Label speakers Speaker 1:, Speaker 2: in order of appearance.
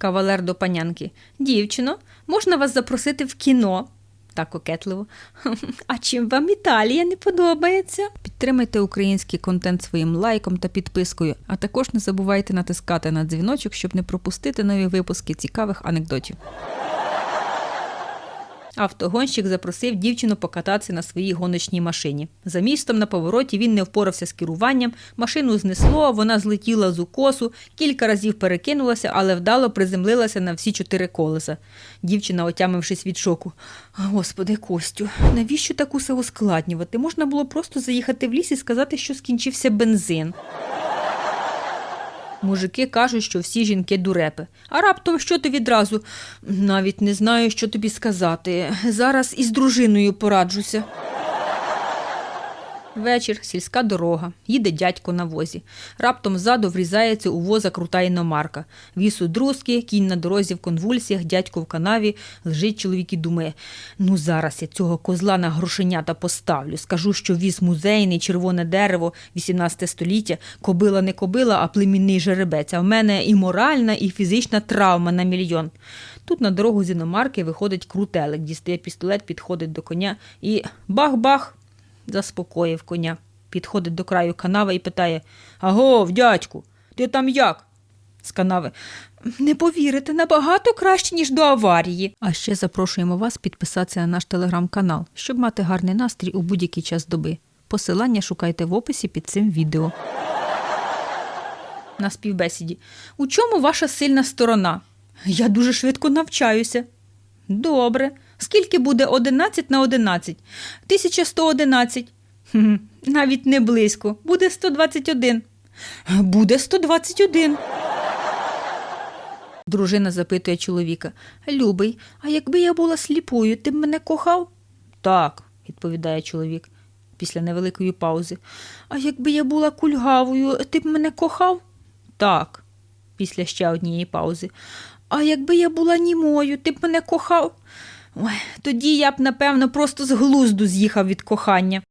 Speaker 1: Кавалер до панянки. Дівчино, можна вас запросити в кіно? Так кокетливо. А чим вам Італія не подобається? Підтримайте український контент своїм лайком та підпискою, а також не забувайте натискати на дзвіночок, щоб не пропустити нові випуски цікавих анекдотів. Автогонщик запросив дівчину покататися на своїй гоночній машині. За містом на повороті він не впорався з керуванням, машину знесло, вона злетіла з укосу, кілька разів перекинулася, але вдало приземлилася на всі чотири колеса. Дівчина, отямившись від шоку. Господи, Костю, навіщо так усе ускладнювати? Можна було просто заїхати в ліс і сказати, що скінчився бензин. Мужики кажуть, що всі жінки дурепи. А раптом що ти відразу? Навіть не знаю, що тобі сказати. Зараз із дружиною пораджуся. Вечір, сільська дорога. Їде дядько на возі. Раптом ззаду врізається у воза крута іномарка. Віз у друзки, кінь на дорозі в конвульсіях, дядько в канаві. Лежить чоловік і думає: ну зараз я цього козла на грошенята поставлю. Скажу, що віз музейний, червоне дерево, 18 століття, кобила не кобила, а племінний жеребець. А в мене і моральна, і фізична травма на мільйон. Тут на дорогу з іномарки виходить крутелик, дістає пістолет, підходить до коня і бах-бах заспокоїв коня. Підходить до краю канави і питає Агов, дядьку, ти там як? З канави. Не повірите, набагато краще, ніж до аварії. А ще запрошуємо вас підписатися на наш телеграм-канал, щоб мати гарний настрій у будь-який час доби. Посилання шукайте в описі під цим відео. На співбесіді. У чому ваша сильна сторона? Я дуже швидко навчаюся. Добре. Скільки буде 11 на 11? 1111. Хм, навіть не близько. Буде 121. Буде 121. Дружина запитує чоловіка. Любий, а якби я була сліпою, ти б мене кохав? Так, відповідає чоловік після невеликої паузи. А якби я була кульгавою, ти б мене кохав? Так, після ще однієї паузи. А якби я була німою, ти б мене кохав? Ой, тоді я б, напевно, просто з глузду з'їхав від кохання.